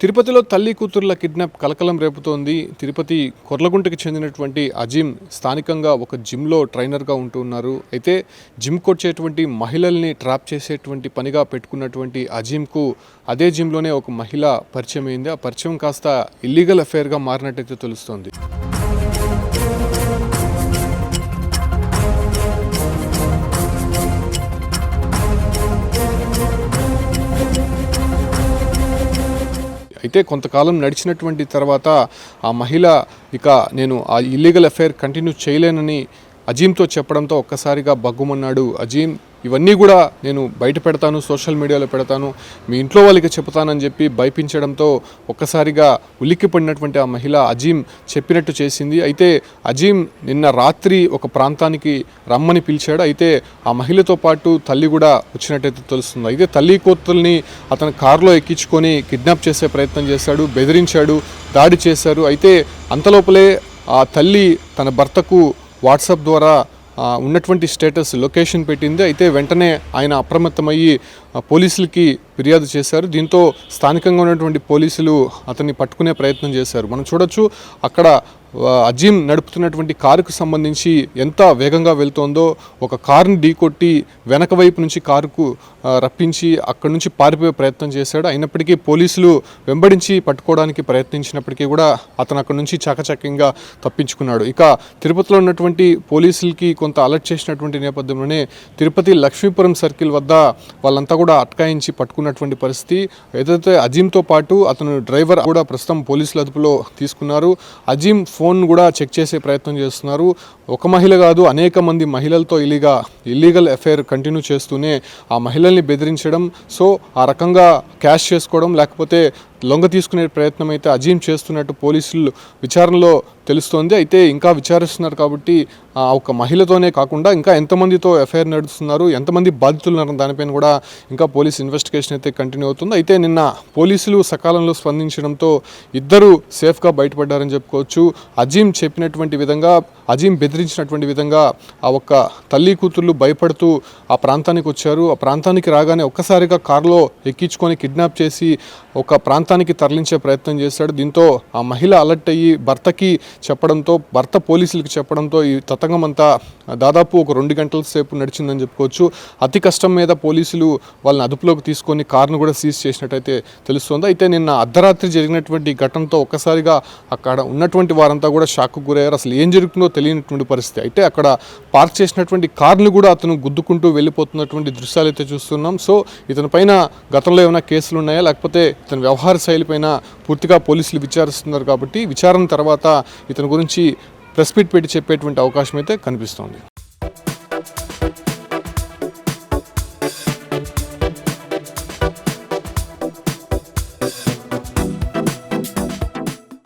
తిరుపతిలో తల్లి కూతుర్ల కిడ్నాప్ కలకలం రేపుతోంది. తిరుపతి కొర్లగుంటకి చెందినటువంటి అజీం స్థానికంగా ఒక జిమ్లో ట్రైనర్గా ఉంటూ ఉన్నారు. అయితే జిమ్ కొచ్చేటువంటి మహిళల్ని ట్రాప్ చేసేటువంటి పనిగా పెట్టుకున్నటువంటి అజీమ్కు అదే జిమ్లోనే ఒక మహిళ పరిచయం అయింది ఆ పరిచయం కాస్త ఇల్లీగల్ అఫైర్గా మారినట్టయితే తెలుస్తోంది. అయితే కొంతకాలం నడిచినటువంటి తర్వాత ఆ మహిళ ఇక నేను ఆ ఇల్లీగల్ అఫైర్ కంటిన్యూ చేయలేనని అజీమ్తో చెప్పడంతో ఒక్కసారిగా బగ్గుమన్నాడు అజీమ్ ఇవన్నీ కూడా నేను బయట పెడతాను సోషల్ మీడియాలో పెడతాను మీ ఇంట్లో వాళ్ళకి చెప్తానని చెప్పి భయపించడంతో ఒక్కసారిగా ఉలిక్కిపడినటువంటి ఆ మహిళ అజీమ్ చెప్పినట్టు చేసింది. అయితే అజీమ్ నిన్న రాత్రి ఒక ప్రాంతానికి రమ్మని పిలిచాడు. అయితే ఆ మహిళతో పాటు తల్లి కూడా వచ్చినట్టయితే తెలుస్తుంది. అయితే తల్లి కూతుల్ని అతను కారులో ఎక్కించుకొని కిడ్నాప్ చేసే ప్రయత్నం చేశాడు బెదిరించాడు దాడి చేశారు. అయితే అంతలోపలే ఆ తల్లి తన భర్తకు వాట్సాప్ ద్వారా ఉన్నటువంటి స్టేటస్ లొకేషన్ పెట్టింది. అయితే వెంటనే ఆయన అప్రమత్తమయ్యి పోలీసులకి ఫిర్యాదు చేశారు. దీంతో స్థానికంగా ఉన్నటువంటి పోలీసులు అతన్ని పట్టుకునే ప్రయత్నం చేశారు. మనం చూడొచ్చు అక్కడ అజీమ్ అజీం నడుపుతున్నటువంటి కారుకు సంబంధించి ఎంత వేగంగా వెళ్తోందో ఒక కారుని ఢీకొట్టి వెనక వైపు నుంచి కారుకు రప్పించి అక్కడి నుంచి పారిపోయే ప్రయత్నం చేశాడు. అయినప్పటికీ పోలీసులు వెంబడించి పట్టుకోవడానికి ప్రయత్నించినప్పటికీ కూడా అతను అక్కడి నుంచి చకచక్యంగా తప్పించుకున్నాడు. ఇక తిరుపతిలో ఉన్నటువంటి పోలీసులకి కొంత అలర్ట్ చేసినటువంటి నేపథ్యంలోనే తిరుపతి లక్ష్మీపురం సర్కిల్ వద్ద వాళ్ళంతా కూడా అట్కాయించి పట్టుకున్నటువంటి పరిస్థితి. ఏదైతే అజీంతో పాటు అతను డ్రైవర్ కూడా ప్రస్తుతం పోలీసుల అదుపులో తీసుకున్నారు. అజీం ఫోన్ ఫోన్ కూడా చెక్ చేసే ప్రయత్నం చేస్తున్నారు. ఒక మహిళ కాదు అనేక మంది మహిళలతో ఇల్లీగా ఇల్లీగల్ అఫైర్ కంటిన్యూ చేస్తూనే ఆ మహిళల్ని బెదిరించడం. సో ఆ రకంగా క్యాష్ చేసుకోవడం లేకపోతే లొంగ తీసుకునే ప్రయత్నం అయితే అజీం చేస్తున్నట్టు పోలీసులు విచారణలో తెలుస్తోంది. అయితే ఇంకా విచారిస్తున్నారు కాబట్టి ఆ ఒక మహిళతోనే కాకుండా ఇంకా ఎంతమందితో ఎఫ్ఐఆర్ నడుస్తున్నారు ఎంతమంది బాధితులు ఉన్నారు దానిపైన కూడా ఇంకా పోలీస్ ఇన్వెస్టిగేషన్ అయితే కంటిన్యూ అవుతుంది. అయితే నిన్న పోలీసులు సకాలంలో స్పందించడంతో ఇద్దరు సేఫ్గా బయటపడ్డారని చెప్పుకోవచ్చు. అజీం చెప్పినటువంటి విధంగా అజీం బెదిరించినటువంటి విధంగా ఆ ఒక్క తల్లి కూతుర్లు భయపడుతూ ఆ ప్రాంతానికి వచ్చారు. ఆ ప్రాంతానికి రాగానే ఒక్కసారిగా కారులో ఎక్కించుకొని కిడ్నాప్ చేసి ఒక ప్రాంతానికి తరలించే ప్రయత్నం చేశాడు. దీంతో ఆ మహిళ అలర్ట్ అయ్యి భర్తకి చెప్పడంతో భర్త పోలీసులకు చెప్పడంతో ఈ తతంగం అంతా దాదాపు ఒక రెండు గంటల సేపు నడిచిందని చెప్పుకోవచ్చు. అతి కష్టం మీద పోలీసులు వాళ్ళని అదుపులోకి తీసుకొని కారును కూడా సీజ్ చేసినట్టయితే తెలుస్తోంది. అయితే నిన్న అర్ధరాత్రి జరిగినటువంటి ఘటనతో ఒక్కసారిగా అక్కడ ఉన్నటువంటి వారంతా కూడా షాక్కు గురయ్యారు. అసలు ఏం జరుగుతుందో తెలియనటువంటి పరిస్థితి. అయితే అక్కడ పార్క్ చేసినటువంటి కార్లు కూడా అతను గుద్దుకుంటూ వెళ్ళిపోతున్నటువంటి దృశ్యాలు అయితే చూస్తున్నాం. సో ఇతని పైన గతంలో ఏమైనా కేసులు ఉన్నాయా? లేకపోతే ఇతని వ్యవహార శైలి పైన పూర్తిగా పోలీసులు విచారిస్తున్నారు కాబట్టి విచారణ తర్వాత ఇతని గురించి ప్రెస్ మీట్ పెట్టి చెప్పేటువంటి అవకాశం అయితే కనిపిస్తోంది.